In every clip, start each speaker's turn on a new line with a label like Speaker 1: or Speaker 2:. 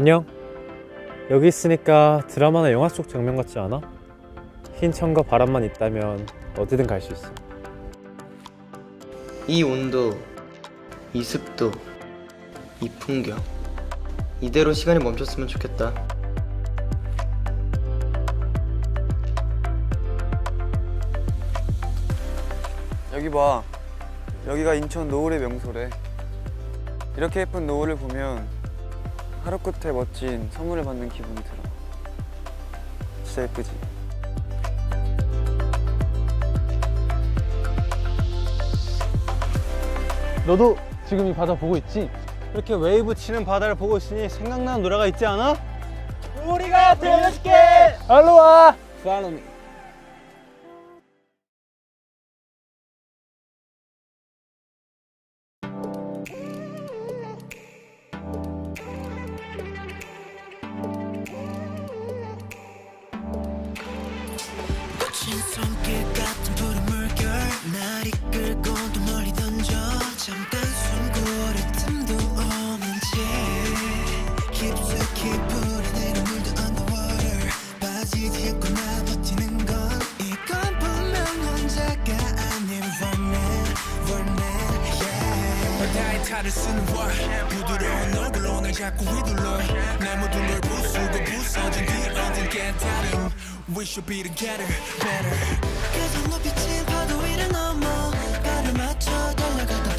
Speaker 1: 안녕. 여기 있으니까 드라마나 영화 속 장면 같지 않아? 흰 천과 바람만 있다면 어디든 갈 수 있어.
Speaker 2: 이 온도, 이 습도, 이 풍경. 이대로 시간이 멈췄으면 좋겠다.
Speaker 3: 여기 봐. 여기가 인천 노을의 명소래. 이렇게 예쁜 노을을 보면 하루 끝에 멋진 선물을 받는 기분이 들어. 진짜 예쁘지?
Speaker 4: 너도 지금 이 바다 보고 있지? 이렇게 웨이브 치는 바다를 보고 있으니 생각나는 노래가 있지 않아? 우리가 들려줄게! 얼른 와! Follow me.
Speaker 5: Yeah 바다에 탈을 쓰는 월 부드러운 얼굴로 날 자꾸 휘둘러 내 모든 걸 부수고 부서진 뒤 얻은 깨달음 We should be together better. 그저 높이 친 파도 위를 넘어 발을 맞춰 달려가다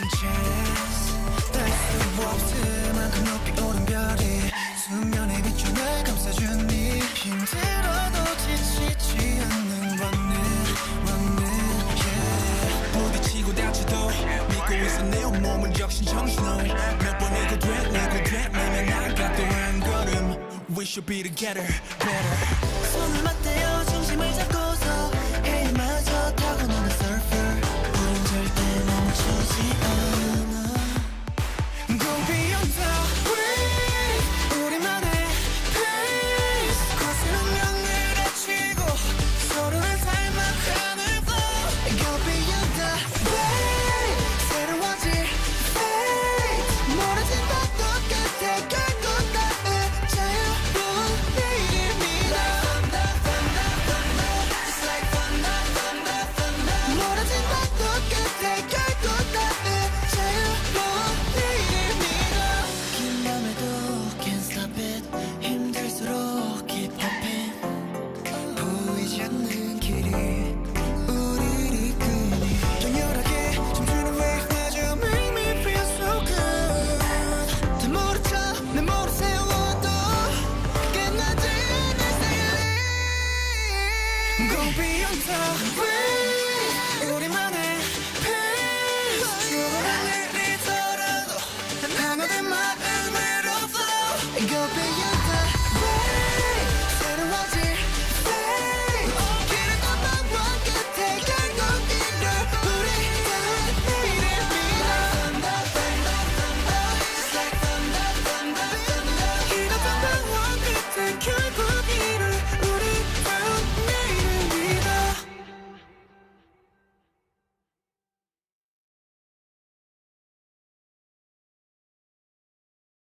Speaker 5: 주어진 chance 닿을 수 없을 만큼 높이 오른 별이. 수면에 비춰 날 감싸주니 힘들어도 지치지 않는 원는 원는 yeah. 부딪히고 다쳐도 믿고 있어 내 온몸은 역시 정신을 몇 번이고 돼 매면 나가도 한 걸음. We should be together better. 손을 맞대 Go beyond the way 우리만의